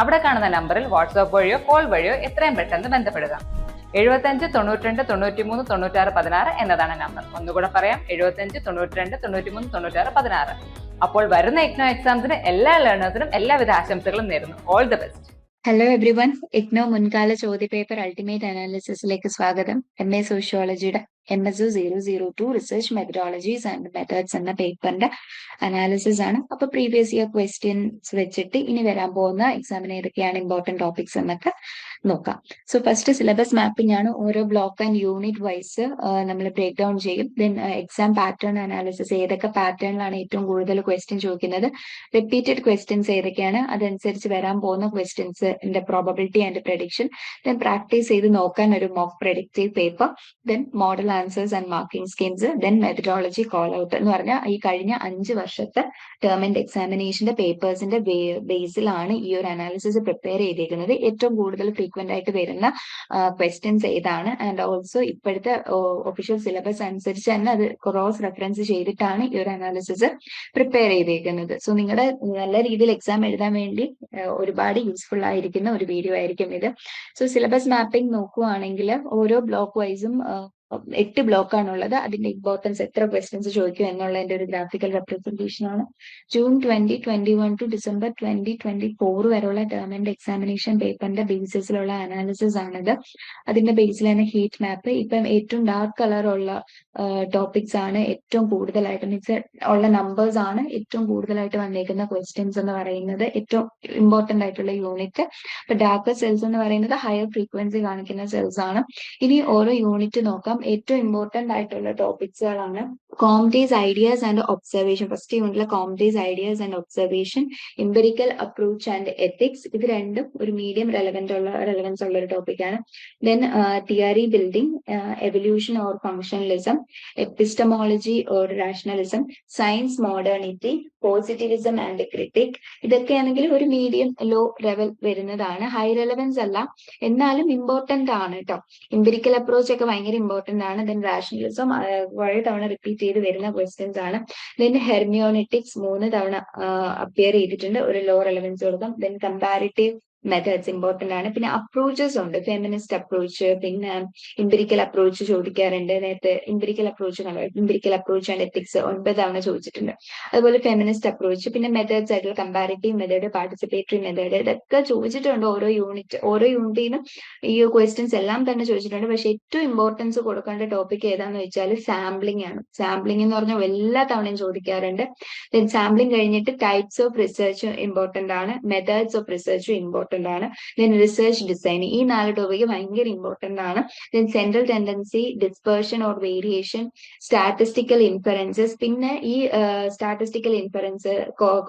അവിടെ കാണുന്ന നമ്പറിൽ വാട്സ്ആപ്പ് വഴിയോ കോൾ വഴിയോ എത്രയും പെട്ടെന്ന് ബന്ധപ്പെടുക. എഴുപത്തഞ്ച് തൊണ്ണൂറ്റിരണ്ട് തൊണ്ണൂറ്റിമൂന്ന് തൊണ്ണൂറ്റാറ് പതിനാറ് എന്നതാണ് നമ്പർ. ഒന്നുകൂടെ പറയാം എഴുപത്തഞ്ച് തൊണ്ണൂറ്റിരണ്ട് തൊണ്ണൂറ്റിമൂന്ന് തൊണ്ണൂറ്റാറ് പതിനാറ്. അപ്പോൾ വരുന്ന ഇഗ്നോ എക്സാംസിന് എല്ലാ ലേണേഴ്സിനും എല്ലാവിധ ആശംസകളും നേരുന്നു. All the best hello everyone IGNOU മുൻകാല ചോദ്യപേപ്പർ അൾട്ടിമേറ്റ് അനാലിസിസിലേക്ക് സ്വാഗതം. M A സോഷ്യോളജിയുടെ M S zero zero two research methodologies and methods എന്ന പേപ്പറിന്റെ അനാലിസിസ് ആണ്. അപ്പൊ പ്രീവിയസ് ഇയർ ക്വസ്റ്റ്യൻസ് വെച്ചിട്ട് ഇനി വരാൻ പോകുന്ന എക്സാമിന് ഏതൊക്കെയാണ് ഇമ്പോർട്ടന്റ് ടോപ്പിക്സ് എന്നൊക്കെ നോക്കാം. സോ ഫസ്റ്റ് സിലബസ് മാപ്പിംഗ് ആണ്. ഓരോ ബ്ലോക്ക് ആൻഡ് യൂണിറ്റ് വൈസ് നമ്മൾ ബ്രേക്ക് ഡൗൺ ചെയ്യും. ദെൻ എക്സാം പാറ്റേൺ അനാലിസിസ് ഏതൊക്കെ പാറ്റേണിലാണ് ഏറ്റവും കൂടുതൽ ക്വസ്റ്റ്യൻ ചോദിക്കുന്നത്. റിപ്പീറ്റഡ് ക്വസ്റ്റ്യൻസ് ഏതൊക്കെയാണ്? അതനുസരിച്ച് വരാൻ പോകുന്ന ക്വസ്റ്റ്യൻസിന്റെ probability and prediction then practice ചെയ്ത് നോക്കാൻ ഒരു mock predictive paper then model answers and marking schemes then methodology call out എന്ന് പറഞ്ഞാൽ ഈ കഴിഞ്ഞ അഞ്ച് വർഷത്തെ ടേം ആൻഡ് എക്സാമിനേഷന്റെ പേപ്പേഴ്സിന്റെ ബേസിലാണ് ഈ ഒരു അനാലിസിസ് പ്രിപ്പയർ ചെയ്തിരിക്കുന്നത് ഏറ്റവും കൂടുതൽ ഫ്രീക്വന്റ് ആയിട്ട് വരുന്ന ക്വസ്റ്റ്യൻസ് ഏതാണ്? ആൻഡ് ഓൾസോ ഇപ്പോഴത്തെ ഒഫീഷ്യൽ സിലബസ് അനുസരിച്ച് തന്നെ അത് ക്രോസ് റെഫറൻസ് ചെയ്തിട്ടാണ് ഈ ഒരു അനാലിസിസ് പ്രിപ്പയർ ചെയ്തിരിക്കുന്നത് സോ നിങ്ങളുടെ നല്ല രീതിയിൽ എക്സാം എഴുതാൻ വേണ്ടി ഒരുപാട് യൂസ്ഫുൾ ആയിരിക്കുന്ന ഒരു വീഡിയോ ആയിരിക്കും ഇത്. സോ സിലബസ് മാപ്പിംഗ് നോക്കുവാണെങ്കിൽ ഓരോ ബ്ലോക്ക് വൈസും എട്ട് ബ്ലോക്ക് ആണുള്ളത് അതിന്റെ ഇമ്പോർട്ടൻസ് എത്ര ക്വസ്റ്റ്യൻസ് ചോദിക്കും എന്നുള്ളതിന്റെ ഒരു ഗ്രാഫിക്കൽ റെപ്രസെന്റേഷൻ ആണ്. June twenty twenty one to December twenty twenty four വരെയുള്ള ആൻഡ് എക്സാമിനേഷൻ പേപ്പറിന്റെ ബേസിസിലുള്ള അനാലിസിസ് ആണിത്. അതിന്റെ ബേസിലാണ് ഹീറ്റ് മാപ്പ് ഇപ്പം ഏറ്റവും ഡാർക്ക് കളർ ഉള്ള ടോപ്പിക്സ് ആണ് ഏറ്റവും കൂടുതലായിട്ട് മീൻസ് ഉള്ള നമ്പേഴ്സ് ആണ് ഏറ്റവും കൂടുതലായിട്ട് വന്നേക്കുന്ന ക്വസ്റ്റ്യൻസ് എന്ന് പറയുന്നത് ഏറ്റവും ഇമ്പോർട്ടന്റ് ആയിട്ടുള്ള യൂണിറ്റ് ഇപ്പൊ ഡാർക്ക് സെൽസ് എന്ന് പറയുന്നത് ഹയർ ഫ്രീക്വൻസി കാണിക്കുന്ന സെൽസ് ആണ്. ഇനി ഓരോ യൂണിറ്റ് നോക്കാം. ഏറ്റവും ഇമ്പോർട്ടന്റ് ആയിട്ടുള്ള ടോപ്പിക്സുകളാണ് comedies ideas and observation first യൂണിറ്റിലെ comedies ideas and observation empirical approach and ethics ഇത് രണ്ടും ഒരു മീഡിയം റെലവെന്റ് ഉള്ള റെലവൻസ് ഉള്ള ഒരു ടോപ്പിക്കാണ് then theory building evolution or functionalism epistemology or rationalism science modernity positivism and critique ഇതൊക്കെയാണെങ്കിൽ ഒരു മീഡിയം ലോ ലെവൽ വരുന്നതാണ്. ഹൈ റെലവൻസ് അല്ല. എന്നാലും ഇമ്പോർട്ടന്റ് ആണ് കേട്ടോ എംപിരിക്കൽ അപ്രോച്ച് ഒക്കെ ഭയങ്കര ഇമ്പോർട്ടന്റ് ആണ് ദെൻ റാഷണലിസം കുറെ തവണ റിപ്പീറ്റ് ചെയ്ത് വരുന്ന ക്വസ്റ്റ്യൻസ് ആണ്. ദെൻ ഹെർമിയോണിറ്റിക്സ് മൂന്ന് തവണ അപ്പിയർ ചെയ്തിട്ടുണ്ട്. ഒരു ലോ റെലവൻസ് കൊടുക്കും. ദെൻ കമ്പാരിറ്റീവ് മെത്തേഡ്സ് ഇമ്പോർട്ടന്റ് ആണ്. പിന്നെ അപ്രോച്ചസ് ഉണ്ട്. ഫെമിനിസ്റ്റ് അപ്രോച്ച് പിന്നെ ഇമ്പിരിക്കൽ അപ്രോച്ച് ചോദിക്കാറുണ്ട്. നേരത്തെ empirical approach empirical approach and ethics ഒൻപത് തവണ ചോദിച്ചിട്ടുണ്ട്. അതുപോലെ ഫെമിനിസ്റ്റ് അപ്രോച്ച് പിന്നെ മെത്തേഡ്സ് ആയിട്ടുള്ള കമ്പാരിറ്റീവ് മെത്തേഡ് പാർട്ടിസിപ്പേറ്ററി മെത്തേഡ് ഇതൊക്കെ ചോദിച്ചിട്ടുണ്ട് ഓരോ യൂണിറ്റ് ഓരോ യൂണിറ്റിനും ഈ ക്വസ്റ്റ്യൻസ് എല്ലാം തന്നെ ചോദിച്ചിട്ടുണ്ട്. പക്ഷെ ഏറ്റവും ഇമ്പോർട്ടൻസ് കൊടുക്കേണ്ട ടോപ്പിക് ഏതാന്ന് വെച്ചാൽ സാമ്പിളിംഗ് ആണ്. സാമ്പിളിംഗ് എന്ന് പറഞ്ഞാൽ എല്ലാ തവണയും ചോദിക്കാറുണ്ട്. ദെൻ സാമ്പിളിംഗ് കഴിഞ്ഞിട്ട് ടൈപ്സ് ഓഫ് റിസർച്ച് ഇമ്പോർട്ടന്റ് ആണ്. മെത്തേഡ്സ് ഓഫ് റിസർച്ച് റിസർച്ചും ഇമ്പോർട്ടന്റ് ആണ്. ദെൻ റിസർച്ച് ഡിസൈൻ ഈ നാല് ടോപ്പിക് ഭയങ്കര ഇമ്പോർട്ടന്റ് ആണ്. Then central tendency dispersion or variation statistical inferences പിന്നെ ഈ statistical inference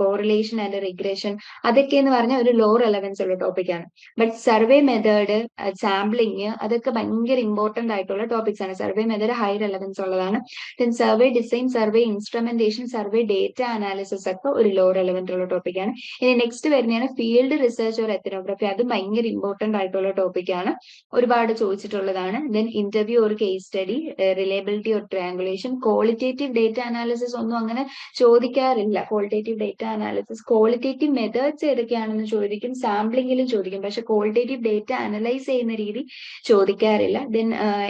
correlation and regression അതൊക്കെ എന്ന് പറഞ്ഞാൽ ഒരു ലോ റെലവൻസ് ഉള്ള ടോപ്പിക്കാണ് ബട്ട് സർവേ മെത്തേഡ് സാമ്പിളിങ് അതൊക്കെ ഭയങ്കര ഇമ്പോർട്ടന്റ് ആയിട്ടുള്ള ടോപ്പിക്സ് ആണ്. സർവേ മെത്തേഡ് ഹൈ റെലവൻസ് ഉള്ളതാണ്. Then survey design survey instrumentation survey data analysis ഒക്കെ ഒരു ലോ റെലവന്റ് ഉള്ള ടോപ്പിക്കാണ് ഇനി നെക്സ്റ്റ് വരുന്നതാണ് ഫീൽഡ് റിസർച്ച് ഓർ എത്തനോഗ്രഫി അത് ഭയങ്കര ഇമ്പോർട്ടന്റ് ആയിട്ടുള്ള ടോപ്പിക്കാണ് ഒരുപാട് ചോദിച്ചിട്ടുള്ളതാണ്. ദെൻ ഇന്റർവ്യൂ ഒരു case study reliability or triangulation qualitative data analysis ഒന്നും അങ്ങനെ ചോദിക്കാറില്ല. Qualitative data analysis qualitative methods ഏതൊക്കെയാണെന്ന് ചോദിക്കും സാമ്പിളിങ്ങിലും ചോദിക്കും. പക്ഷെ ക്വാളിറ്റേറ്റീവ് ഡേറ്റ അനലൈസ് ചെയ്യുന്ന രീതി ചോദിക്കാറില്ല. ദെൻ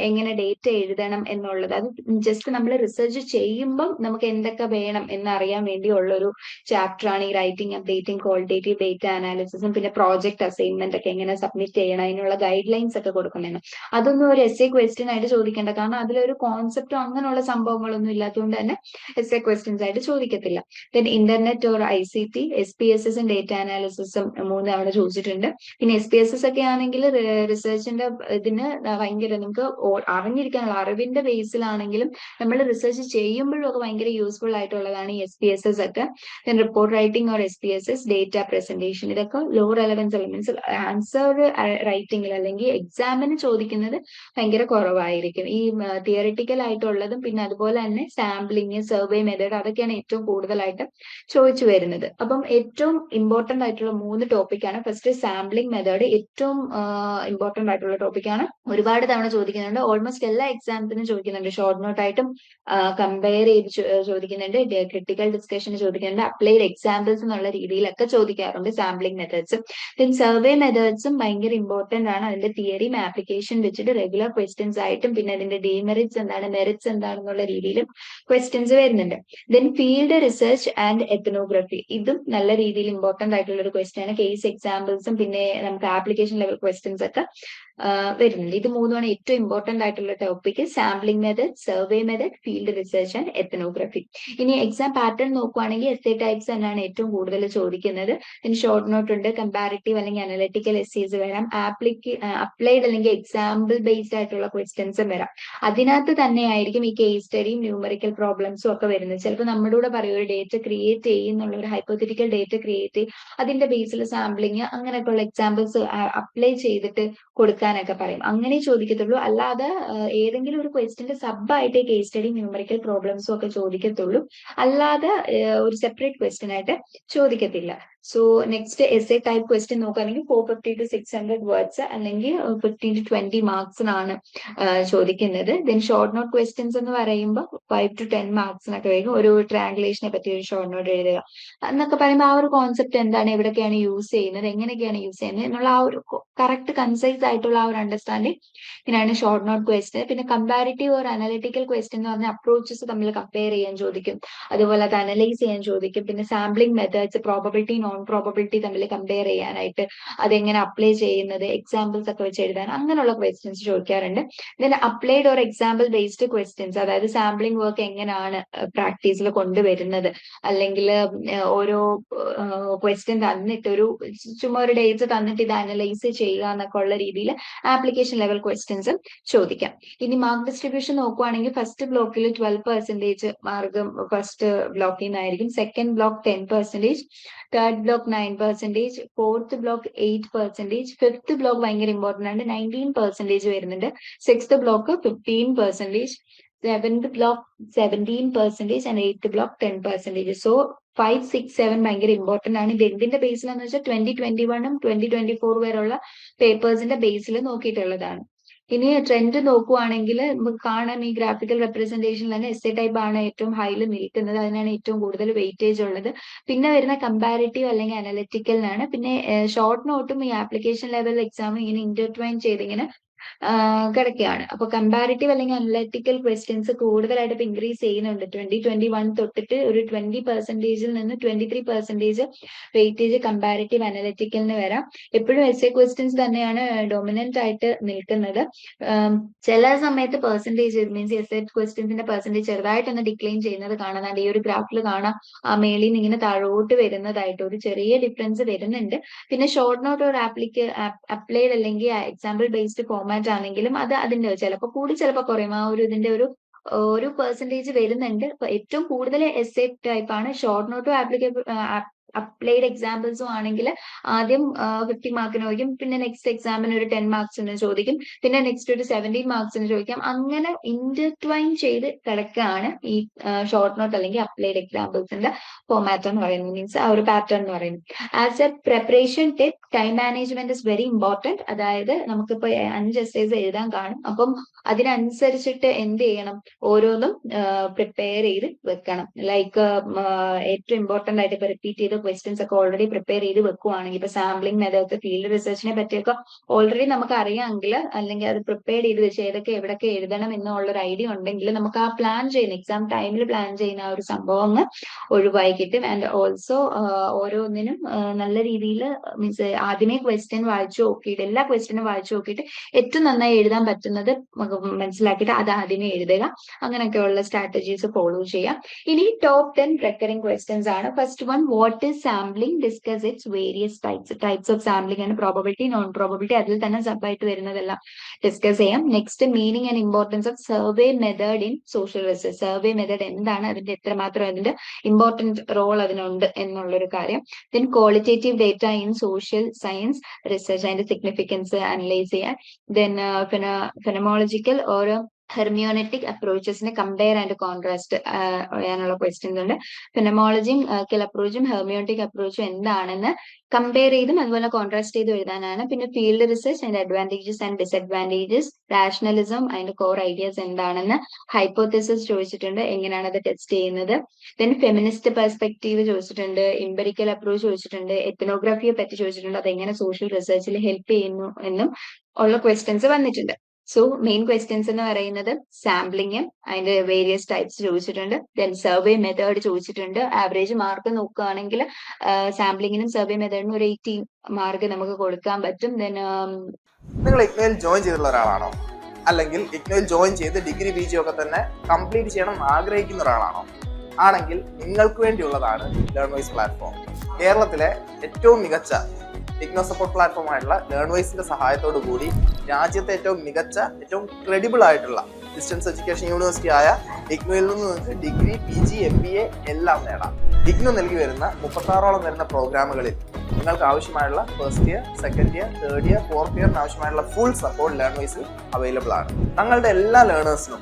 എങ്ങനെ ഡേറ്റ എഴുതണം എന്നുള്ളത്. അത് ജസ്റ്റ് നമ്മൾ റിസർച്ച് ചെയ്യുമ്പം നമുക്ക് എന്തൊക്കെ വേണം എന്നറിയാൻ വേണ്ടിയുള്ള ഒരു ചാപ്റ്റർ ആണ് ഈ റൈറ്റിംഗ് അപ്ഡേറ്റിംഗ് ക്വാളിറ്റേറ്റീവ് ഡേറ്റ അനാലിസിസും പിന്നെ പ്രോജക്ട് പ്രോജക്ട് അസൈൻമെന്റ് ഒക്കെ എങ്ങനെ സബ്മിറ്റ് ചെയ്യണം അതിനുള്ള ഗൈഡ് ലൈൻസ് ഒക്കെ കൊടുക്കുന്നതാണ് അതൊന്നും ഒരു എസ് എ ക്വസ്റ്റ്യൻ ആയിട്ട് ചോദിക്കേണ്ട. കാരണം അതിലൊരു കോൺസെപ്റ്റോ അങ്ങനെയുള്ള സംഭവങ്ങളൊന്നും ഇല്ലാത്തതുകൊണ്ട് തന്നെ എസ് എ ക്വസ്റ്റ്യൻസ് ആയിട്ട് ചോദിക്കത്തില്ല. Then internet or I C T S P S എസും ഡേറ്റ അനാലിസിസും മൂന്ന് തവണ ചോദിച്ചിട്ടുണ്ട്. പിന്നെ എസ് പി എസ് എസ് ഒക്കെ ആണെങ്കിൽ റിസർച്ചിന്റെ ഇതിന് ഭയങ്കര നമുക്ക് അറിഞ്ഞിരിക്കാനുള്ള അറിവിന്റെ ബേസിലാണെങ്കിലും നമ്മൾ റിസർച്ച് ചെയ്യുമ്പോഴും ഒക്കെ ഭയങ്കര യൂസ്ഫുൾ ആയിട്ടുള്ളതാണ് എസ് പി എസ് എസ് ഒക്കെ. Report writing or S P S S data presentation ഇതൊക്കെ ലോ റെലവൻസ് മീൻസ് ആൻസർ റൈറ്റിംഗിൽ അല്ലെങ്കിൽ എക്സാമിന് ചോദിക്കുന്നത് ഭയങ്കര കുറവായിരിക്കും. ഈ തിയറിറ്റിക്കൽ ആയിട്ടുള്ളതും പിന്നെ അതുപോലെ തന്നെ സാമ്പിളിങ് സർവേ മെത്തേഡ് അതൊക്കെയാണ് ഏറ്റവും കൂടുതലായിട്ട് ചോദിച്ചു വരുന്നത്. അപ്പം ഏറ്റവും ഇമ്പോർട്ടന്റ് ആയിട്ടുള്ള മൂന്ന് ടോപ്പിക്കാണ് ഫസ്റ്റ് സാമ്പിളിംഗ് മെത്തേഡ് ഏറ്റവും ഇമ്പോർട്ടന്റ് ആയിട്ടുള്ള ടോപ്പിക്കാണ് ഒരുപാട് തവണ ചോദിക്കുന്നുണ്ട്. ഓൾമോസ്റ്റ് എല്ലാ എക്സാംസിനും ചോദിക്കുന്നുണ്ട്. ഷോർട്ട് നോട്ട് ആയിട്ടും കമ്പയർ ചെയ്ത് ചോദിക്കുന്നുണ്ട്. ക്രിട്ടിക്കൽ ഡിസ്കഷന് ചോദിക്കുന്നുണ്ട്. അപ്ലൈഡ് എക്സാമ്പിൾസ് എന്നുള്ള രീതിയിലൊക്കെ ചോദിക്കാറുണ്ട് സാമ്പിളിംഗ് മെത്തേഡ്സ് ദെൻ സർവേ മെത്തേഡ്സും ഭയങ്കര ഇമ്പോർട്ടന്റ് ആണ്. അതിന്റെ തിയറിയും ആപ്ലിക്കേഷൻ വെച്ചിട്ട് റെഗുലർ ക്വസ്റ്റ്യൻസ് ആയിട്ടും പിന്നെ അതിന്റെ ഡീമെറിറ്റ്സ് എന്താണ് മെറിറ്റ്സ് എന്താണെന്നുള്ള രീതിയിലും ക്വസ്റ്റ്യൻസ് വരുന്നുണ്ട്. Then field research and ethnography ഇതും നല്ല രീതിയിൽ ഇമ്പോർട്ടന്റ് ആയിട്ടുള്ള ഒരു ക്വസ്റ്റ്യൻ ആണ് കേസ് എക്സാമ്പിൾസും പിന്നെ നമുക്ക് ആപ്ലിക്കേഷൻ ലെവൽ ക്വസ്റ്റ്യൻസ് ഒക്കെ വരുന്നുണ്ട്. ഇത് മൂന്നുമാണ് ഏറ്റവും ഇമ്പോർട്ടന്റ് ആയിട്ടുള്ള topic sampling method survey method field research and ethnography ഇനി എക്സാം പാറ്റേൺ നോക്കുവാണെങ്കിൽ എസ് ടൈപ്സ് തന്നെയാണ് ഏറ്റവും കൂടുതൽ ചോദിക്കുന്നത്. ഇനി ഷോർട്ട് നോട്ട് ഉണ്ട്. കമ്പാരിറ്റീവ് അല്ലെങ്കിൽ അനലിറ്റിക്കൽ എസ്സീസ് വരാം. ആപ്ലിക്ക് അപ്ലൈഡ് അല്ലെങ്കിൽ എക്സാമ്പിൾ ബേസ്ഡ് ആയിട്ടുള്ള ക്വസ്റ്റ്യൻസും വരാം. അതിനകത്ത് തന്നെ ആയിരിക്കും ഈ കേസ് സ്റ്റഡിയും ന്യൂമറിക്കൽ പ്രോബ്ലംസും ഒക്കെ വരുന്നത്. ചിലപ്പോൾ നമ്മുടെ കൂടെ പറയും ഒരു ഡേറ്റ ക്രിയേറ്റ് ചെയ്യുന്നുള്ള ഒരു ഹൈപ്പോത്തിറ്റിക്കൽ ഡേറ്റ ക്രിയേറ്റ് ചെയ്യും അതിന്റെ ബേസിൽ സാമ്പിളിങ് അങ്ങനെയൊക്കെയുള്ള എക്സാമ്പിൾസ് അപ്ലൈ ചെയ്തിട്ട് കൊടുക്കാനൊക്കെ പറയും. അങ്ങനെ ചോദിക്കത്തുള്ളൂ. അല്ലാതെ ഏതെങ്കിലും ഒരു ക്വസ്റ്റിന്റെ ആയിട്ടേ കേസ് സ്റ്റഡി ന്യൂമറിക്കൽ പ്രോബ്ലംസും ഒക്കെ ചോദിക്കത്തുള്ളൂ. അല്ലാതെ ഒരു സെപ്പറേറ്റ് ക്വസ്റ്റ്യൻ ആയിട്ട് ചോദിക്കത്തില്ല. So next essay type question നോക്കുകയാണെങ്കിൽ four fifty to six hundred words അല്ലെങ്കിൽ ഫിഫ്റ്റീൻ ടു ട്വന്റി മാർക്സിനാണ് ചോദിക്കുന്നത്. ദെൻ ഷോർട്ട് നോട്ട് ക്വസ്റ്റ്യൻസ് എന്ന് പറയുമ്പോൾ ഫൈവ് ടു ടെൻ മാർക്സിനൊക്കെ വരും. ഒരു ട്രാൻസ്ലേഷനെ പറ്റി ഒരു ഷോർട്ട് നോട്ട് എഴുതുക. എന്നൊക്കെ പറയുമ്പോൾ ആ ഒരു കോൺസെപ്റ്റ് എന്താണ്? എവിടെയൊക്കെയാണ് യൂസ് ചെയ്യുന്നത്? എങ്ങനെയൊക്കെയാണ് യൂസ് ചെയ്യുന്നത്? എന്നുള്ള ആ ഒരു കറക്റ്റ് കൺസൈസ് ആയിട്ടുള്ള ആ ഒരു അണ്ടർസ്റ്റാൻഡിങ് ഇങ്ങനെയാണ് ഷോർട്ട് നോട്ട് ക്വസ്റ്റ്യൻ പിന്നെ കമ്പാരിറ്റീവ് ഓർ അനലിറ്റിക്കൽ ക്വസ്റ്റ്യൻ എന്ന് പറഞ്ഞാൽ അപ്രോച്ചസ് തമ്മിൽ കമ്പയർ ചെയ്യാൻ ചോദിക്കും. അതുപോലെ അത് അനലൈസ് ചെയ്യാൻ ചോദിക്കും. പിന്നെ sampling methods probability non probability തമ്മിൽ കമ്പയർ ചെയ്യാനായിട്ട് അതെങ്ങനെ അപ്ലൈ ചെയ്യുന്നത് എക്സാമ്പിൾസ് ഒക്കെ വെച്ച് എഴുതാൻ അങ്ങനെയുള്ള ക്വസ്റ്റ്യൻസ് ചോദിക്കാറുണ്ട്. Then applied or example based questions അതായത് സാമ്പിളിംഗ് വർക്ക് എങ്ങനെയാണ് പ്രാക്ടീസിൽ കൊണ്ടുവരുന്നത്? അല്ലെങ്കിൽ ഓരോ ക്വസ്റ്റ്യൻ തന്നിട്ട് ഒരു ചുമ്മാ ഒരു ഡേറ്റ് തന്നിട്ട് ഇത് അനലൈസ് ചെയ്യുക എന്നൊക്കെ ഉള്ള രീതിയിൽ ആപ്ലിക്കേഷൻ ലെവൽ ക്വസ്റ്റ്യൻസ് ചോദിക്കാം. ഇനി മാർക്ക് ഡിസ്ട്രിബ്യൂഷൻ നോക്കുവാണെങ്കിൽ ഫസ്റ്റ് ബ്ലോക്കിൽ ട്വൽവ് പെർസെന്റേജ് മാർക്ക് ഫസ്റ്റ് ബ്ലോക്കിൽ നിന്നായിരിക്കും second block ten percentage third block nine percentage fourth block eight percentage fifth block ഭയങ്കര ഇമ്പോർട്ടന്റ് ആണ്. നയന്റീൻ പെർസെന്റേജ് വരുന്നുണ്ട്. Sixth block fifteen percentage seventh block seventeen percentage and eighth block ten percentage so five six seven ഭയങ്കര important ആണ്. ഇത് എന്തിന്റെ ബേസിലാന്ന് വെച്ചാൽ twenty twenty വണ്ണും ട്വന്റി ട്വന്റി ഫോർ വരെയുള്ള പേപ്പേഴ്സിന്റെ ബേസിൽ നോക്കിയിട്ടുള്ളതാണ്. ഇനി ട്രെൻഡ് നോക്കുവാണെങ്കിൽ നമുക്ക് കാണാം ഈ ഗ്രാഫിക്കൽ റെപ്രസെന്റേഷനിൽ തന്നെ എസ് എ ടൈപ്പ് ആണ് ഏറ്റവും ഹൈയിൽ നിൽക്കുന്നത്. അതിനാണ് ഏറ്റവും കൂടുതൽ വെയിറ്റേജ് ഉള്ളത്. പിന്നെ വരുന്ന കമ്പാരിറ്റീവ് അല്ലെങ്കിൽ അനലിറ്റിക്കലിനാണ് പിന്നെ ഷോർട്ട് നോട്ടും ഈ ആപ്ലിക്കേഷൻ ലെവൽ എക്സാം ഇങ്ങനെ ഇന്റർട്വൈൻ ചെയ്തിങ്ങനെ കിടക്കുകയാണ് അപ്പൊ കമ്പാരിറ്റീവ് അല്ലെങ്കിൽ അനലറ്റിക്കൽ ക്വസ്റ്റ്യൻസ് കൂടുതലായിട്ട് ഇപ്പൊ ഇൻക്രീസ് ചെയ്യുന്നുണ്ട്. ട്വന്റി ട്വന്റി വൺ തൊട്ടിട്ട് ഒരു ട്വന്റി പെർസെന്റേജിൽ നിന്ന് twenty three percentage weightage comparative അനലറ്റിക്കലിന് വരാം. എപ്പോഴും എസ് എ ക്വസ്റ്റ്യൻസ് തന്നെയാണ് ഡൊമിനന്റ് ആയിട്ട് നിൽക്കുന്നത്. ചില സമയത്ത് പെർസെന്റേജ് മീൻസ് എസ് എ ക്വസ്റ്റ്യൻസിന്റെ പെർസെന്റേജ് ചെറുതായിട്ടൊന്ന് ഡിക്ലൈൻ ചെയ്യുന്നത് കാണുന്നുണ്ട് ഈ ഒരു ഗ്രാഫിൽ കാണാം. ആ മേളിൽ നിന്ന് ഇങ്ങനെ താഴോട്ട് വരുന്നതായിട്ട് ഒരു ചെറിയ ഡിഫറൻസ് വരുന്നുണ്ട്. പിന്നെ ഷോർട്ട് നോട്ട് ഒരു ആപ്ലിക്ക് അപ്ലൈഡ് അല്ലെങ്കിൽ എക്സാമ്പിൾ ബേസ്ഡ് ഫോമാറ്റ് ആണെങ്കിലും അത് അതിന്റെ ചിലപ്പോൾ കൂടി ചിലപ്പോൾ കുറയും. ആ ഒരു ഇതിന്റെ ഒരു ഒരു പെർസെന്റേജ് വരുന്നുണ്ട്. ഏറ്റവും കൂടുതൽ എസ് എ ആണ് ഷോർട്ട് നോട്ടും ആപ്ലിക്കബിൾ അപ്ലൈഡ് എക്സാമ്പിൾസും ആണെങ്കിൽ ആദ്യം ഫിഫ്റ്റി മാർക്കിന് ചോദിക്കും. പിന്നെ നെക്സ്റ്റ് എക്സാമിന് ഒരു ടെൻ മാർക്സിന് ചോദിക്കും. പിന്നെ നെക്സ്റ്റ് ഒരു സെവന്റീൻ മാർക്സിന് ചോദിക്കാം. അങ്ങനെ ഇന്റർട്വൈൻ ചെയ്ത് കിടക്കുകയാണ് ഈ ഷോർട്ട് നോട്ട് അല്ലെങ്കിൽ അപ്ലൈഡ് എക്സാമ്പിൾസിന്റെ ഫോമാറ്റ് എന്ന് പറയുന്നത്. മീൻസ് ആ ഒരു പാറ്റേൺ എന്ന് പറയുന്നത്. As a preparation tip time management is very important അതായത് നമുക്കിപ്പോ അഞ്ച് എസ്സേസ് എഴുതാൻ കാണും. അപ്പം അതിനനുസരിച്ചിട്ട് എന്ത് ചെയ്യണം? ഓരോന്നും പ്രിപ്പയർ ചെയ്ത് വെക്കണം. ലൈക്ക് ഏറ്റവും ഇമ്പോർട്ടന്റ് ആയിട്ട് ഇപ്പൊ റിപ്പീറ്റ് ചെയ്ത ക്വസ്റ്റ്യൻസ് ഒക്കെ ഓൾറെഡി പ്രിപ്പയർ ചെയ്ത് വെക്കുവാണെങ്കിൽ ഇപ്പൊ സാമ്പിളിംഗ് മെത്തേഡ് ഫീൽഡ് റിസർച്ചിനെ പറ്റിയൊക്കെ ഓൾറെഡി നമുക്ക് അറിയാമെങ്കിൽ അല്ലെങ്കിൽ അത് പ്രിപ്പയർ ചെയ്ത് വെച്ച് ഏതൊക്കെ എവിടെയൊക്കെ എഴുതണം എന്നുള്ള ഒരു ഐഡിയ ഉണ്ടെങ്കിൽ നമുക്ക് ആ പ്ലാൻ ചെയ്യുന്ന എക്സാം ടൈമിൽ പ്ലാൻ ചെയ്യുന്ന ആ ഒരു സംഭവം ഒഴിവായി കിട്ടും ആൻഡ് ഓൾസോ ഓരോന്നിനും നല്ല രീതിയിൽ മീൻസ് ആദ്യമേ ക്വസ്റ്റ്യൻ വായിച്ചു നോക്കിയിട്ട് എല്ലാ ക്വസ്റ്റ്യനും വായിച്ചു നോക്കിയിട്ട് ഏറ്റവും നന്നായി എഴുതാൻ പറ്റുന്നത് മനസ്സിലാക്കിയിട്ട് അത് ആദ്യമേ എഴുതുക. അങ്ങനെയൊക്കെയുള്ള സ്ട്രാറ്റജീസ് ഫോളോ ചെയ്യാം. ഇനി ടോപ്പ് ടെൻ റെക്കറിംഗ് ക്വസ്റ്റ്യൻസ് ആണ്. First one what is sampling discuss its various types types of sampling ആണ് probability, പ്രോബബിലിറ്റി അതിൽ തന്നെ സബായിട്ട് വരുന്നതെല്ലാം ഡിസ്കസ് ചെയ്യാം. Next meaning and importance of survey method in social research survey method എന്താണ്? അതിന്റെ എത്രമാത്രം അതിന്റെ ഇമ്പോർട്ടന്റ് റോൾ അതിനുണ്ട് എന്നുള്ളൊരു കാര്യം. Then qualitative data in social science research അതിന്റെ സിഗ്നിഫിക്കൻസ് അനലൈസ് ചെയ്യാൻ. ദെൻ ഫെനമോളജിക്കൽ ഓരോ ഹെർമിയോണറ്റിക് അപ്രോച്ചസിനെ കമ്പയർ ആൻഡ് കോൺട്രാസ്റ്റ് ചെയ്യാനുള്ള ക്വസ്റ്റ്യൻസ് ഉണ്ട്. ഫിനമോളജിയും കിൽ അപ്രോച്ചും ഹെർമിയോണറ്റിക് അപ്രോച്ചും എന്താണെന്ന് കമ്പയർ ചെയ്തും അതുപോലെ കോൺട്രാസ്റ്റ് ചെയ്തും എഴുതാനാണ്. പിന്നെ ഫീൽഡ് റിസർച്ച് അതിന്റെ അഡ്വാന്റേജസ് ആൻഡ് ഡിസഡ്വാന്റേജസ് റാഷണലിസം അതിന്റെ കോർ ഐഡിയാസ് എന്താണെന്ന് ഹൈപ്പോത്തിസിസ് ചോദിച്ചിട്ടുണ്ട് എങ്ങനെയാണ് അത് ടെസ്റ്റ് ചെയ്യുന്നത്. ദെൻ ഫെമിനിസ്റ്റ് പെർസ്പെക്റ്റീവ് ചോദിച്ചിട്ടുണ്ട് ഇമ്പറിക്കൽ അപ്രോച്ച് ചോദിച്ചിട്ടുണ്ട് എത്തനോഗ്രഫിയെ പറ്റി ചോദിച്ചിട്ടുണ്ട് അത് എങ്ങനെ സോഷ്യൽ റിസർച്ചിൽ ഹെൽപ്പ് ചെയ്യുന്നു എന്നും ഉള്ള ക്വസ്റ്റ്യൻസ് വന്നിട്ടുണ്ട്. സോ മെയിൻ ക്വസ്റ്റ്യൻസ് എന്ന് പറയുന്നത് സാമ്പിളിങ് അതിന്റെ വേരിയസ് ടൈപ്സ് ചോദിച്ചിട്ടുണ്ട്. ദെൻ സർവേ മെത്തേഡ് ചോദിച്ചിട്ടുണ്ട്. ആവറേജ് മാർക്ക് നോക്കുകയാണെങ്കിൽ സാമ്പിളിങ്ങിനും സർവേ മെത്തേഡിനും ഒരു എയ്റ്റീൻ മാർക്ക് നമുക്ക് കൊടുക്കാൻ പറ്റും. ദെൻ നിങ്ങൾ ഇഗ്നോയിൽ ജോയിൻ ചെയ്തിട്ടുള്ള ഒരാളാണോ? അല്ലെങ്കിൽ ഇഗ്നോയിൽ ജോയിൻ ചെയ്ത് ഡിഗ്രി പി ജി ഒക്കെ തന്നെ കംപ്ലീറ്റ് ചെയ്യണം ആഗ്രഹിക്കുന്ന ഒരാളാണോ? ആണെങ്കിൽ നിങ്ങൾക്ക് വേണ്ടിയുള്ളതാണ് ലേൺ വൈസ് പ്ലാറ്റ്ഫോം കേരളത്തിലെ ഏറ്റവും മികച്ച ഇഗ്നോ സപ്പോർട്ട് പ്ലാറ്റ്ഫോം ആയിട്ടുള്ള ലേൺ വൈസിന്റെ സഹായത്തോടു കൂടി രാജ്യത്തെ ഏറ്റവും മികച്ച ഏറ്റവും ക്രെഡിബിൾ ആയിട്ടുള്ള ഡിസ്റ്റൻസ് എഡ്യൂക്കേഷൻ യൂണിവേഴ്സിറ്റി ആയ ഇഗ്നോയിൽ നിന്ന് നിങ്ങൾക്ക് degree P G M B A എല്ലാം നേടാം. ഇഗ്നോ നൽകി വരുന്ന മുപ്പത്താറോളം വരുന്ന പ്രോഗ്രാമുകളിൽ നിങ്ങൾക്ക് ആവശ്യമായുള്ള first year second year third year fourth ഇയറിന് ആവശ്യമായുള്ള ഫുൾ സപ്പോർട്ട് ലേൺ വൈസിൽ അവൈലബിൾ ആണ്. തങ്ങളുടെ എല്ലാ ലേണേഴ്സിനും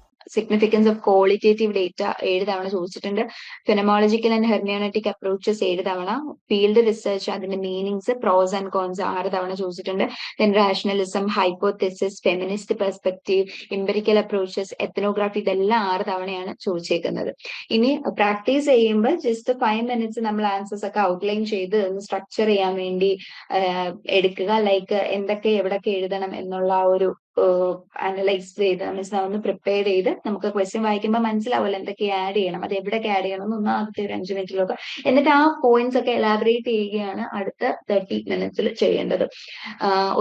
സിഗ്നിഫിക്കൻസ് ഓഫ് ക്വാളിറ്റേറ്റീവ് ഡേറ്റ ഏഴ് തവണ ചോദിച്ചിട്ടുണ്ട്. ഫിനമോളജിക്കൽ ആൻഡ് ഹെർമിയോണറ്റിക് അപ്രോച്ചസ് ഏഴ് തവണ. ഫീൽഡ് റിസർച്ച് അതിന്റെ മീനിങ്സ് പ്രോസ് ആൻഡ് കോൺസ് ആറ് തവണ ചോദിച്ചിട്ടുണ്ട്. Then rationalism hypothesis feminist perspective empirical approaches ethnography ഇതെല്ലാം ആറ് തവണയാണ് ചോദിച്ചേക്കുന്നത്. ഇനി പ്രാക്ടീസ് ചെയ്യുമ്പോൾ ജസ്റ്റ് ഫൈവ് മിനിറ്റ്സ് നമ്മൾ ആൻസേഴ്സ് ഒക്കെ ഔട്ട്ലൈൻ ചെയ്ത് ഒന്ന് സ്ട്രക്ചർ ചെയ്യാൻ വേണ്ടി എടുക്കുക. ലൈക്ക് എന്തൊക്കെ എവിടൊക്കെ എഴുതണം എന്നുള്ള ഒരു അനലൈസ് ചെയ്ത് മീൻസ് ഒന്ന് പ്രിപ്പയർ ചെയ്ത് നമുക്ക് ക്വസ്റ്റ്യൻ വായിക്കുമ്പോൾ മനസ്സിലാവില്ല എന്തൊക്കെ ആഡ് ചെയ്യണം അത് എവിടെ ആഡ് ചെയ്യണം എന്ന് ഒന്ന് ആദ്യത്തെ ഒരു അഞ്ച് മിനിറ്റിലൊക്കെ എന്നിട്ട് ആ പോയിന്റ്സ് ഒക്കെ എലാബറേറ്റ് ചെയ്യുകയാണ് അടുത്ത തേർട്ടി മിനിറ്റ്സിൽ ചെയ്യേണ്ടത്.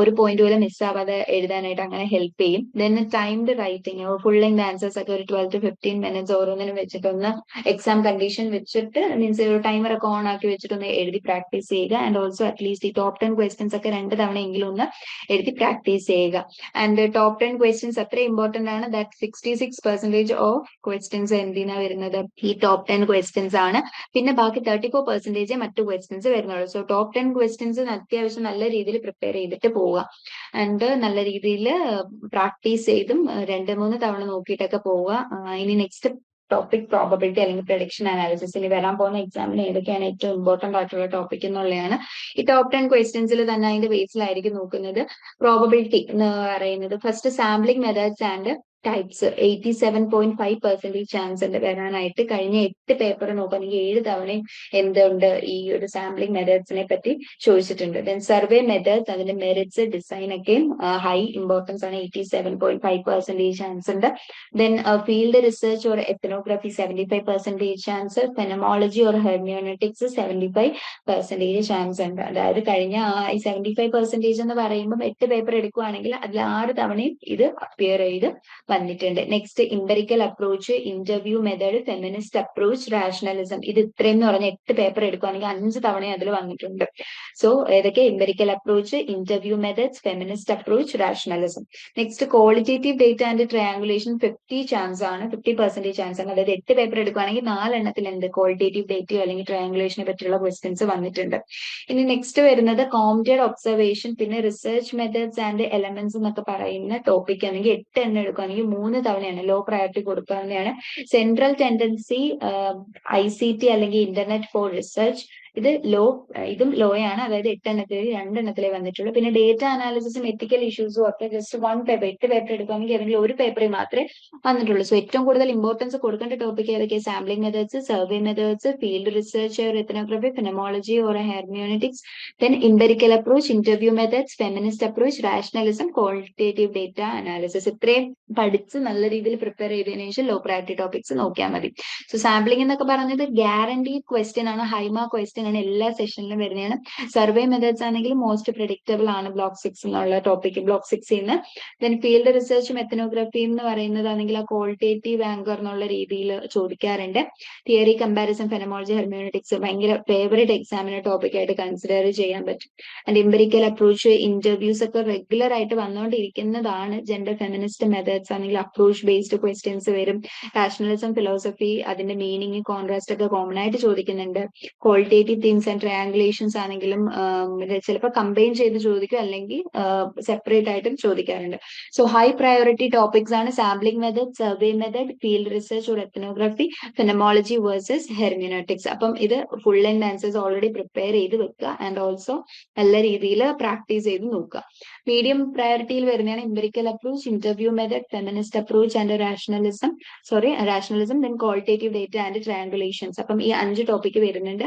ഒരു പോയിന്റ് പോലും മിസ് ആവാതെ എഴുതാനായിട്ട് അങ്ങനെ ഹെൽപ്പ് ചെയ്യും. Then timed writing full length answers ഒക്കെ ഒരു ട്വൽവ് ടു ഫിഫ്റ്റീൻ മിനിറ്റ്സ് ഓരോന്നിനും വെച്ചിട്ടൊന്ന് എക്സാം കണ്ടീഷൻ വെച്ചിട്ട് മീൻസ് ഒരു ടൈമർ ഒക്കെ ഓൺ ആക്കി വെച്ചിട്ടൊന്ന് എഴുതി പ്രാക്ടീസ് ചെയ്യുക. ആൻഡ് ഓൾസോ അറ്റ്ലീസ്റ്റ് ഈ ടോപ്പ് ടെൻ ക്വസ്റ്റ്യൻസ് ഒക്കെ രണ്ട് തവണ എങ്കിലും ഒന്ന് എഴുതി പ്രാക്ടീസ് ചെയ്യുക. ആൻഡ് ടോപ്പ് ടെൻ ക്വസ്റ്റ്യൻസ് അത്ര ഇമ്പോർട്ടന്റ് ആണ്. That sixty six percentage of questions എന്തിനാ വരുന്നത്? ഈ ടോപ്പ് ടെൻ ക്വസ്റ്റ്യൻസ് ആണ്. പിന്നെ ബാക്കി തേർട്ടി ഫോർ പെർസെന്റേജ് മറ്റു ക്വസ്റ്റ്യൻസ് വരുന്നുള്ളൂ. സോ ടോപ്പ് ടെൻ ക്വസ്റ്റ്യൻസ് അത്യാവശ്യം നല്ല രീതിയിൽ പ്രിപ്പയർ ചെയ്തിട്ട് പോവുക ആൻഡ് നല്ല രീതിയിൽ പ്രാക്ടീസ് ചെയ്തും രണ്ട് മൂന്ന് തവണ നോക്കിയിട്ടൊക്കെ പോവുക ഇനി നെക്സ്റ്റ് ടോപ്പിക് പ്രോബബിലിറ്റി അല്ലെങ്കിൽ പ്രൊഡിക്ഷൻ അനാലിസിസ് ഇനി വരാൻ പോകുന്ന എക്സാമിന് ഏതൊക്കെയാണ് ഏറ്റവും ഇമ്പോർട്ടന്റ് ആയിട്ടുള്ള ടോപ്പിക് എന്നുള്ളതാണ്. ഈ ടോപ്പ് ടെൻ ക്വസ്റ്റ്യൻസിൽ തന്നെ അതിന്റെ ബേസിലായിരിക്കും നോക്കുന്നത് പ്രോബബിലിറ്റി എന്ന് പറയുന്നത്. First sampling methods and types eighty seven point five percentage chance ഉണ്ട് വരാനായിട്ട്. കഴിഞ്ഞ എട്ട് പേപ്പർ നോക്കുകയാണെങ്കിൽ ഏഴ് തവണയും എന്തുണ്ട് ഈ ഒരു സാമ്പിളിംഗ് മെത്തേഡ്സിനെ പറ്റി ചോദിച്ചിട്ടുണ്ട്. ദെൻ സർവേ മെത്തേഡ്സ് അതിന്റെ മെറിറ്റ്സ് ഡിസൈൻ ഒക്കെ ഹൈ ഇമ്പോർട്ടൻസ് ആണ്. Eighty seven point five percentage chance ഉണ്ട്. Then field research or ethnography seventy five percentage chance phenomenology or hermeneutics seventy five percentage chance ഉണ്ട്. അതായത് കഴിഞ്ഞ ഈ സെവന്റി ഫൈവ് പെർസെന്റേജ് എന്ന് പറയുമ്പോൾ എട്ട് പേപ്പർ എടുക്കുവാണെങ്കിൽ അതിൽ ആറ് തവണയും ഇത് അപ്പിയർ ചെയ്ത് വന്നിട്ടുണ്ട്. Next empirical approach interview method feminist approach rationalism ഇത് ഇത്രയും എന്ന് പറഞ്ഞ എട്ട് പേപ്പർ എടുക്കുവാണെങ്കിൽ അഞ്ച് തവണ അതിൽ വന്നിട്ടുണ്ട്. സോ ഏതൊക്കെ empirical approach interview methods feminist approach rationalism next qualitative data and triangulation fifty chance ആണ് ഫിഫ്റ്റി പെർസെന്റേജ് ചാൻസ് ആണ്. അതായത് എട്ട് പേപ്പർ എടുക്കുവാണെങ്കിൽ നാലെണ്ണത്തിൽ എന്ത്? ക്വാളിറ്റേറ്റീവ് ഡേറ്റയോ അല്ലെങ്കിൽ ട്രയാങ്കുലേഷനെ പറ്റിയുള്ള ക്വസ്റ്റ്യൻസ് വന്നിട്ടുണ്ട്. ഇനി നെക്സ്റ്റ് വരുന്നത് കോംപ്റ്റഡ് ഒബ്സർവേഷൻ പിന്നെ റിസർച്ച് മെത്തേഡ്സ് ആൻഡ് എലമെന്റ്സ് എന്നൊക്കെ പറയുന്ന ടോപ്പിക് ആണെങ്കിൽ എട്ട് എണ്ണം എടുക്കുകയാണെങ്കിൽ മൂന്ന് തവണയാണ് ലോ പ്രയോറിറ്റി കൊടുക്കാവുന്നതാണ്. Central tendency I C T അല്ലെങ്കിൽ ഇന്റർനെറ്റ് ഫോർ റിസർച്ച് ഇത് ലോ ഇതും ലോ ആണ് അതായത് എട്ടെണ്ണത്തിൽ രണ്ടെണ്ണത്തിലേ വന്നിട്ടുള്ളൂ. പിന്നെ ഡേറ്റ അനാലിസിസും എത്തിക്കൽ ഇഷ്യൂസും ഒക്കെ ജസ്റ്റ് വൺ പേപ്പർ എട്ട് പേപ്പർ എടുക്കുകയാണെങ്കിൽ ഏതെങ്കിലും ഒരു പേപ്പറിൽ മാത്രമേ വന്നിട്ടുള്ളൂ. സോ ഏറ്റവും കൂടുതൽ ഇമ്പോർട്ടൻസ് കൊടുക്കേണ്ട ടോപ്പിക് ഏതൊക്കെ? Sampling methods survey methods field research ethnography phenomenology or hermeneutics then empirical approach interview methods feminist approach rationalism qualitative data analysis ഇത്രയും പഠിച്ച് നല്ല രീതിയിൽ പ്രിപ്പയർ ചെയ്തതിനു ശേഷം ലോ പ്രയോറിറ്റി ടോപ്പിക്സ് നോക്കിയാൽ മതി. സോ സാമ്പിളിംഗ് എന്നൊക്കെ പറഞ്ഞത് ഗ്യാരണ്ടി ക്വസ്റ്റ്യൻ ആണ്. ഹൈമാ ക്വസ്റ്റ്യൻ ആണ് എല്ലാ സെഷനിലും വരുന്നതാണ്. സർവേ മെത്തേഡ്സ് ആണെങ്കിൽ മോസ്റ്റ് പ്രിഡിക്റ്റബിൾ ആണ് ബ്ലോക്ക് സിക്സ് എന്നുള്ള ടോപ്പിക് ബ്ലോക്ക് സിക്സിൽ നിന്ന് ദെൻ ഫീൽഡ് റിസർച്ചും എത്തനോഗ്രഫി എന്ന് പറയുന്നതാണെങ്കിൽ ആ ക്വാളിറ്റേറ്റീവ് ആങ്കർ എന്നുള്ള രീതിയിൽ ചോദിക്കാറുണ്ട്. തിയറി കമ്പാരിസൺ ഫെനമോളജി ഹെർമ്യൂണിറ്റിക്സ് ഭയങ്കര ഫേവറേറ്റ് എക്സാമിന് ടോപ്പിക് ആയിട്ട് കൺസിഡർ ചെയ്യാൻ പറ്റും. ആൻഡ് ഇമ്പരിക്കൽ അപ്രോച്ച് ഇന്റർവ്യൂസ് ഒക്കെ റെഗുലർ ആയിട്ട് വന്നുകൊണ്ടിരിക്കുന്നതാണ് ജെൻഡർ ഫെമിനിസ്റ്റ് മെത്തേഡ്സ് ആണെങ്കിൽ അപ്രോച്ച് ബേസ്ഡ് ക്വസ്റ്റ്യൻസ് വരും. റാഷണലിസം ഫിലോസഫി അതിന്റെ മീനിങ് കോൺട്രാസ്റ്റ് ഒക്കെ കോമൺ ആയിട്ട് ചോദിക്കുന്നുണ്ട്. ക്വാളിറ്റേറ്റീവ് തിങ്സ് ആൻഡ് ട്രയാങ്കുലേഷൻസ് ആണെങ്കിലും ചിലപ്പോൾ കമ്പൈൻ ചെയ്ത് ചോദിക്കും അല്ലെങ്കിൽ സെപ്പറേറ്റ് ആയിട്ടും ചോദിക്കാറുണ്ട്. സോ ഹൈ പ്രയോറിറ്റി ടോപ്പിക്സ് ആണ് sampling method survey method field research or ethnography phenomenology versus hermeneutics അപ്പം ഇത് full and answers already prepare ചെയ്ത് വെക്കുക ആൻഡ് ഓൾസോ നല്ല രീതിയിൽ പ്രാക്ടീസ് ചെയ്ത് നോക്കുക. മീഡിയം പ്രയോറിറ്റിയിൽ വരുന്നതാണ് empirical approach interview method feminist approach and rationalism sorry rationalism then qualitative data and triangulations അപ്പം ഈ അഞ്ച് ടോപ്പിക് വരുന്നുണ്ട്.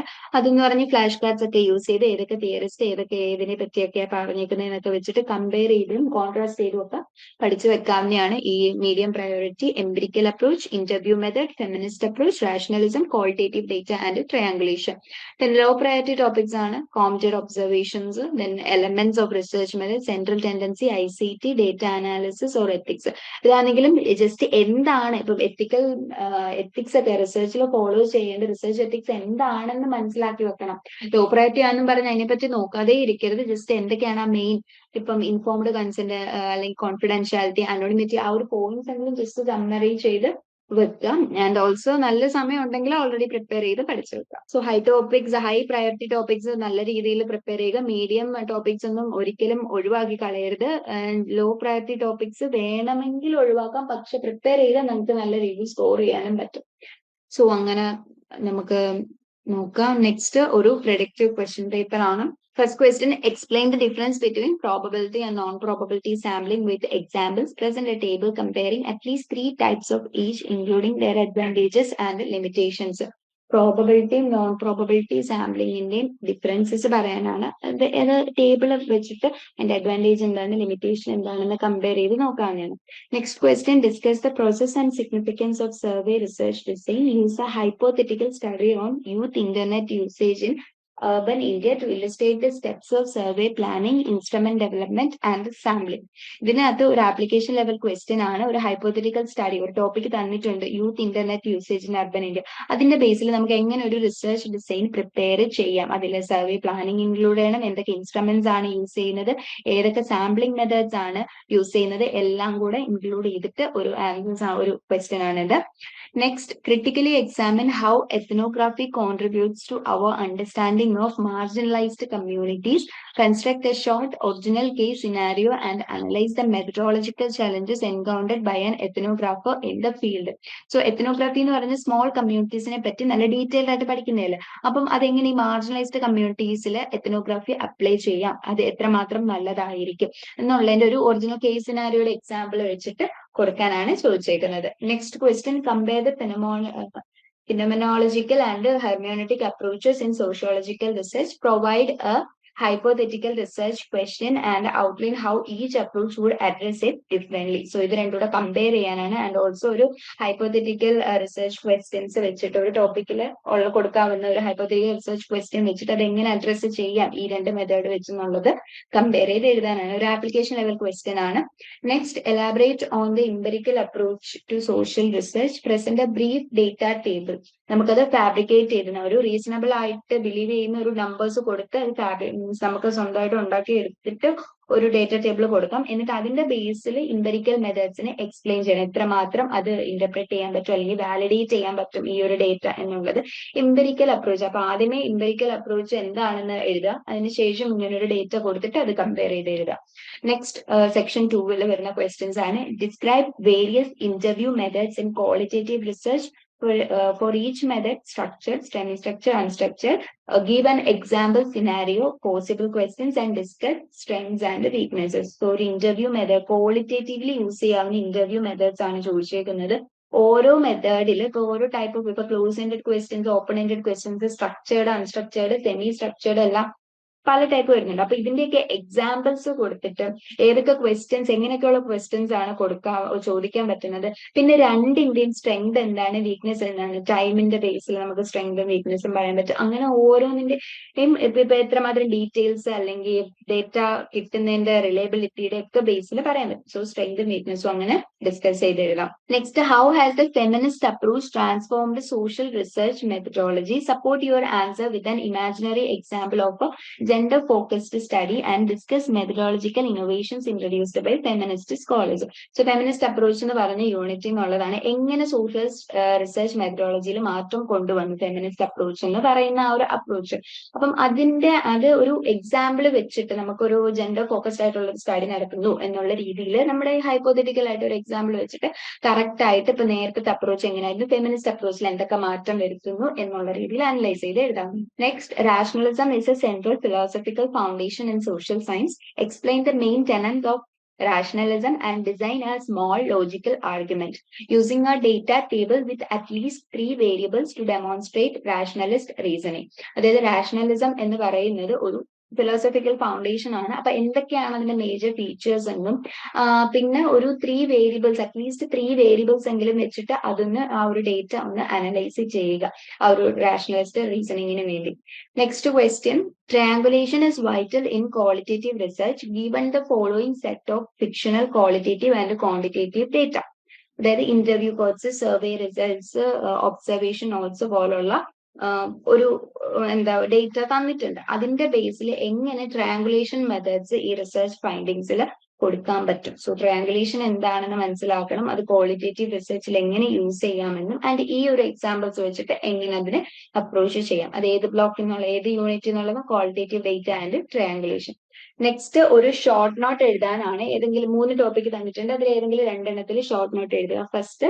അതെന്ന് പറഞ്ഞ് ഫ്ലാഷ് കാർഡ്സ് ഒക്കെ യൂസ് ചെയ്ത് ഏതൊക്കെ തിയറിസ്റ്റ് ഏതൊക്കെ ഏതിനെ പറ്റിയൊക്കെ പറഞ്ഞേക്കുന്നതെന്നൊക്കെ വെച്ചിട്ട് കമ്പയർ ചെയ്തും കോൺട്രാസ്റ്റ് ചെയ്തും ഒക്കെ പഠിച്ചു വെക്കാവുന്നതാണ് ഈ medium priority empirical approach interview method feminist approach rationalism qualitative data and triangulation then low priority topics ആണ് computed observations then elements of research method central tendency I C T data analysis or ethics ഇതാണെങ്കിലും just എന്താണ് ഇപ്പം ethical ethics ഒക്കെ റിസർച്ചിൽ follow ചെയ്യേണ്ട research ethics എന്താണെന്ന് മനസ്സിലാക്കി വെക്കണം. ടോപ്പ് പ്രയോറിറ്റി ആണെന്നും പറഞ്ഞ് അതിനെപ്പറ്റി നോക്കാതെ ഇരിക്കരുത്. ജസ്റ്റ് എന്തൊക്കെയാണ് ആ മെയിൻ ഇപ്പം ഇൻഫോംഡ് കൺസെന്റ് അല്ലെങ്കിൽ കോൺഫിഡൻഷ്യാലിറ്റി അനോണിമിറ്റി ആ ഒരു പോയിന്റ്സ് എങ്കിലും ജസ്റ്റ് സമ്മറി ചെയ്ത് വെക്കുക. ആൻഡ് ഓൾസോ നല്ല സമയം ഉണ്ടെങ്കിൽ ഓൾറെഡി പ്രിപ്പയർ ചെയ്ത് പഠിച്ചു വെക്കുക. So high topics high priority topics നല്ല രീതിയിൽ പ്രിപ്പയർ ചെയ്യുക. മീഡിയം ടോപ്പിക്സ് ഒന്നും ഒരിക്കലും ഒഴിവാക്കി കളയരുത്. ലോ പ്രയോറിറ്റി ടോപ്പിക്സ് വേണമെങ്കിൽ ഒഴിവാക്കാം. പക്ഷെ പ്രിപ്പയർ ചെയ്താൽ നമുക്ക് നല്ല രീതിയിൽ സ്കോർ ചെയ്യാനും പറ്റും. സോ അങ്ങനെ നമുക്ക് നോക്കാം നെക്സ്റ്റ് ഒരു പ്രൊഡക്റ്റീവ് ക്വസ്റ്റ്യൻ പേപ്പർ ആണ് First question, explain the difference between probability and non-probability sampling with examples. Present a table comparing at least three types of each, including their advantages and limitations. പ്രോബബിലിറ്റിയും non probability സാമ്പിളിങ്ങിന്റെയും differences പറയാനാണ്. അത് table വെച്ചിട്ട് അതിന്റെ Advantage എന്താണ് limitation എന്താണെന്ന് compare ചെയ്ത് നോക്കാവുന്നതാണ് next question discuss the process and significance of survey research design use a hypothetical study on youth internet usage in urban India to illustrate the steps of survey planning, instrument development and sampling. ഇതിനകത്ത് ഒരു application level question ആണ്. ഒരു hypothetical study ഒരു topic തന്നിട്ടുണ്ട് youth internet usage in urban India അതിന്റെ ബേസിൽ നമുക്ക് എങ്ങനെ ഒരു റിസർച്ച് ഡിസൈൻ പ്രിപ്പയർ ചെയ്യാം? അതിൽ സർവേ പ്ലാനിംഗ് ഇൻക്ലൂഡ് ചെയ്യണം എന്തൊക്കെ ഇൻസ്ട്രുമെന്റ്സ് ആണ് യൂസ് ചെയ്യുന്നത് ഏതൊക്കെ സാമ്പിളിംഗ് മെത്തേഡ്സ് ആണ് യൂസ് ചെയ്യുന്നത് എല്ലാം കൂടെ ഇൻക്ലൂഡ് ചെയ്തിട്ട് ഒരു ഒരു ക്വസ്റ്റ്യൻ ആണിത്. Next critically examine how ethnography contributes to our understanding of marginalized communities, construct a short original case scenario and analyze the methodological challenges encountered by an ethnographer in the field. So ethnography എന്ന് പറയുന്ന small കമ്മ്യൂണിറ്റീസിനെ പറ്റി നല്ല detailed ആയിട്ട് പഠിക്കുന്നതല്ലേ? അപ്പം അതെങ്ങനെ ഈ marginalised കമ്മ്യൂണിറ്റീസിൽ ethnography apply ചെയ്യാം? അത് എത്രമാത്രം നല്ലതായിരിക്കും? എന്നുള്ളതിന്റെ ഒരു ഒറിജിനൽ കേസ് സിനാരിയോയുടെ എക്സാമ്പിൾ കൊടുക്കാനാണ് ചോദിച്ചേക്കുന്നത്. Next question compare the phenomeno phenomenological and hermeneutic approaches in sociological research provide a hypothetical research question and outline how each approach would address it differently. So ഇത് രണ്ടും കൂടെ കമ്പയർ ചെയ്യാനാണ്. And also ഒരു hypothetical research questions വെച്ചിട്ട് ഒരു ടോപ്പിക്കിൽ ഉള്ള കൊടുക്കാവുന്ന ഒരു ഹൈപ്പോതെറ്റിക്കൽ റിസർച്ച് ക്വസ്റ്റ്യൻ വെച്ചിട്ട് അത് എങ്ങനെ അഡ്രസ് ചെയ്യാം ഈ രണ്ട് മെത്തേഡ് വെച്ചെന്നുള്ളത് കമ്പയർ ചെയ്ത് എഴുതാനാണ്. ഒരു ആപ്ലിക്കേഷൻ ലെവൽ ക്വസ്റ്റ്യൻ ആണ്. Next elaborate on the empirical approach to social research present a brief data table നമുക്കത് ഫാബ്രിക്കേറ്റ് ചെയ്തിരുന്ന ഒരു റീസണബിൾ ആയിട്ട് ബിലീവ് ചെയ്യുന്ന ഒരു നമ്പേഴ്സ് കൊടുത്ത് അത് മീൻസ് നമുക്ക് സ്വന്തമായിട്ട് ഉണ്ടാക്കി എടുത്തിട്ട് ഒരു ഡേറ്റ ടേബിൾ കൊടുക്കാം. എന്നിട്ട് അതിന്റെ ബേസിൽ ഇമ്പരിക്കൽ മെത്തേഡ്സിനെ എക്സ്പ്ലെയിൻ ചെയ്യണം. എത്രമാത്രം അത് ഇന്റർപ്രറ്റ് ചെയ്യാൻ പറ്റും അല്ലെങ്കിൽ വാലിഡേറ്റ് ചെയ്യാൻ പറ്റും ഈ ഒരു ഡേറ്റ എന്നുള്ളത്. ഇമ്പരിക്കൽ അപ്രോച്ച് അപ്പൊ ആദ്യമേ ഇമ്പരിക്കൽ അപ്രോച്ച് എന്താണെന്ന് എഴുതുക. അതിനുശേഷം ഇങ്ങനെ ഒരു ഡേറ്റ കൊടുത്തിട്ട് അത് കമ്പയർ ചെയ്ത് എഴുതുക. നെക്സ്റ്റ് സെക്ഷൻ ടൂവിൽ വരുന്ന ക്വസ്റ്റ്യൻസ് ആണ്. Describe various interview methods in qualitative research for, for each method, structured, semi-structured, unstructured, uh, give an example scenario, possible questions and discuss strengths and weaknesses. So ഒരു interview method qualitatively use ചെയ്യാവുന്ന interview methods ആണ് ചോദിച്ചേക്കുന്നത് ഓരോ മെത്തേഡിൽ ഇപ്പൊ ഓരോ type of ഇപ്പൊ close ended questions open ended questions structured unstructured semi structured എല്ലാം പല ടൈപ്പ് വരുന്നുണ്ട്. അപ്പൊ ഇതിന്റെയൊക്കെ എക്സാമ്പിൾസ് കൊടുത്തിട്ട് ഏതൊക്കെ ക്വസ്റ്റ്യൻസ് എങ്ങനെയൊക്കെയുള്ള ക്വസ്റ്റ്യൻസ് ആണ് കൊടുക്കാൻ ചോദിക്കാൻ പറ്റുന്നത്. പിന്നെ ഇന്ത്യൻ സ്ട്രെങ്ത് എന്താണ് വീക്ക്നെസ് എന്താണ്? ടൈമിന്റെ ബേസിൽ നമുക്ക് സ്ട്രെങ്തും വീക്ക്നെസ്സും പറയാൻ പറ്റും. അങ്ങനെ ഓരോന്നിന്റെയും ഇപ്പൊ എത്രമാത്രം ഡീറ്റെയിൽസ് അല്ലെങ്കിൽ ഡേറ്റ കിട്ടുന്നതിന്റെ റിലയബിലിറ്റിയുടെ ഒക്കെ ബേസിൽ പറയാൻ പറ്റും. സോ സ്ട്രെങ്തും വീക്ക്നെസ്സും അങ്ങനെ ഡിസ്കസ് ചെയ്ത് എഴുതാം. Next how has the feminist approach transformed social research methodology support your answer with an imaginary example of gender focused study and discuss methodological innovations introduced by feminist scholars. So feminist approach എന്ന് പറഞ്ഞ unit എന്നുള്ളതാണ് എങ്ങനെ social research മെത്തഡോളജിയിൽ മാറ്റം കൊണ്ടുവന്നു feminist approach എന്ന് പറയുന്ന ആ ഒരു അപ്രോച്ച് അപ്പം അതിന്റെ അത് ഒരു എക്സാമ്പിൾ വെച്ചിട്ട് നമുക്കൊരു ജെൻഡർ ഫോക്കസ്ഡ് ആയിട്ടുള്ള ഒരു സ്റ്റഡി നടക്കുന്നു എന്നുള്ള രീതിയിൽ നമ്മുടെ ഹൈപ്പോത്തറ്റിക്കൽ ആയിട്ട് ഒരു എക്സാമ്പിൾ വെച്ചിട്ട് കറക്റ്റ് ആയിട്ട് ഇപ്പൊ നേരത്തെ അപ്രോച്ച് എങ്ങനെയായിരുന്നു ഫെമിനിസ്റ്റ് അപ്രോച്ചിൽ എന്തൊക്കെ മാറ്റം വരുത്തുന്നു എന്നുള്ള രീതിയിൽ അനലൈസ് ചെയ്ത് എഴുതാം next rationalism is a central philosophical foundation in social science, explain the main tenets of rationalism and design a small logical argument using a data table with at least three variables to demonstrate rationalist reasoning. അതായത് rationalism എന്ന് പറയുന്നത് ഒരു philosophical foundation ആണ്. അപ്പൊ എന്തൊക്കെയാണ് അതിന്റെ major features എന്നും പിന്നെ ഒരു three variables at least three variables എങ്കിലും വെച്ചിട്ട് അതൊന്ന് ആ ഒരു ഡേറ്റ ഒന്ന് അനലൈസ് ചെയ്യുക. ആ ഒരു റാഷണലിസ്റ്റ് റീസണിങ്ങിന് വേണ്ടി. Next question triangulation is vital in qualitative research given the following set of fictional qualitative and quantitative data അതായത് interview course survey results observation notes പോലുള്ള ഒരു എന്താ ഡേറ്റ തന്നിട്ടുണ്ട്. അതിന്റെ ബേസിൽ എങ്ങനെ ട്രയാങ്കുലേഷൻ മെത്തേഡ്സ് ഈ റിസർച്ച് ഫൈൻഡിങ്സിൽ കൊടുക്കാൻ പറ്റും? സോ ട്രയാങ്കുലേഷൻ എന്താണെന്ന് മനസ്സിലാക്കണം. അത് ക്വാളിറ്റേറ്റീവ് റിസർച്ചിൽ എങ്ങനെ യൂസ് ചെയ്യാമെന്നും ആൻഡ് ഈ ഒരു എക്സാമ്പിൾസ് വെച്ചിട്ട് എങ്ങനെ അതിനെ അപ്രോച്ച് ചെയ്യാം? അത് ഏത് ബ്ലോക്കിൽ നിന്നുള്ള ഏത് യൂണിറ്റിൽ നിന്നുള്ളത് qualitative data and triangulation next ഒരു ഷോർട്ട് നോട്ട് എഴുതാനാണ്. ഏതെങ്കിലും മൂന്ന് ടോപ്പിക് തന്നിട്ടുണ്ട്. അതിൽ ഏതെങ്കിലും രണ്ടെണ്ണത്തിൽ ഷോർട്ട് നോട്ട് എഴുതുക. First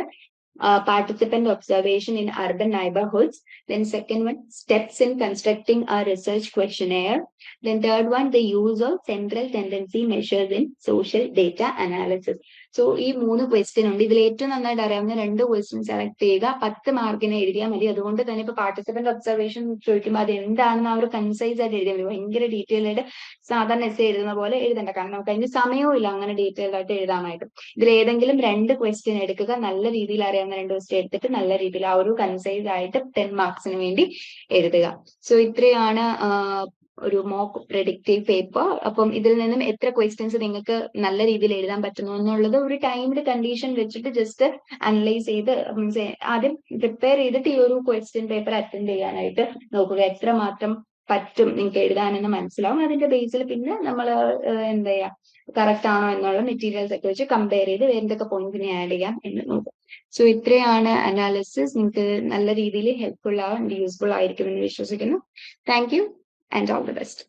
Uh, participant observation in urban neighborhoods. Then second one, steps in constructing a research questionnaire. Then third one, the use of central tendency measures in social data analysis. So ഈ മൂന്ന് question ഉണ്ട്. ഇതിൽ ഏറ്റവും നന്നായിട്ട് അറിയാവുന്ന രണ്ട് question select ചെയ്യുക. പത്ത് മാർക്കിന് എഴുതിയാൽ മതി. അതുകൊണ്ട് തന്നെ ഇപ്പൊ പാർട്ടിസിപ്പന്റ് ഒബ്സർവേഷൻ ചോദിക്കുമ്പോൾ അത് എന്താണെന്ന് ആ ഒരു കൺസൈസ് ആയിട്ട് എഴുതിയാൽ മതി. ഭയങ്കര ഡീറ്റെയിൽ ആയിട്ട് സാധാരണ എസ് എഴുതുന്ന പോലെ എഴുതണ്ട. കാരണം നമുക്ക് അതിന് സമയവും ഇല്ല അങ്ങനെ ഡീറ്റെയിൽ ആയിട്ട് എഴുതാനായിട്ട്. ഇതിൽ ഏതെങ്കിലും രണ്ട് ക്വസ്റ്റ്യൻ എടുക്കുക. നല്ല രീതിയിൽ അറിയാവുന്ന രണ്ട് ക്വസ്റ്റ്യൻ എടുത്തിട്ട് നല്ല രീതിയിൽ ആ ഒരു കൺസൈസ് ആയിട്ട് ടെൻ മാർക്സിന് വേണ്ടി എഴുതുക. സോ ഇത്രയാണ് ഒരു മോക്ക് പ്രെഡിക്റ്റീവ് പേപ്പർ അപ്പം ഇതിൽ നിന്നും എത്ര ക്വസ്റ്റ്യൻസ് നിങ്ങൾക്ക് നല്ല രീതിയിൽ എഴുതാൻ പറ്റുന്നു എന്നുള്ളത് ഒരു ടൈംഡ് കണ്ടീഷൻ വെച്ചിട്ട് ജസ്റ്റ് അനലൈസ് ചെയ്ത് മീൻസ് ആദ്യം പ്രിപ്പയർ ചെയ്തിട്ട് ഈ ഒരു ക്വസ്റ്റ്യൻ പേപ്പർ അറ്റൻഡ് ചെയ്യാനായിട്ട് നോക്കുക. എത്ര മാത്രം പറ്റും നിങ്ങൾക്ക് എഴുതാനെന്ന് മനസ്സിലാവും. അതിന്റെ ബേസിൽ പിന്നെ നമ്മൾ എന്താ ചെയ്യാ കറക്റ്റ് ആണോ എന്നുള്ള മെറ്റീരിയൽസ് ഒക്കെ വെച്ച് കമ്പയർ ചെയ്ത് വേറെന്തൊക്കെ പോയിന്റ്സിനെ ആഡ് ചെയ്യാം എന്ന് നോക്കും സോ ഇത്രയാണ് അനാലിസിസ് നിങ്ങൾക്ക് നല്ല രീതിയിൽ ഹെൽപ്ഫുൾ ആവും യൂസ്ഫുൾ ആയിരിക്കും എന്ന് വിശ്വസിക്കുന്നു thank and all the best.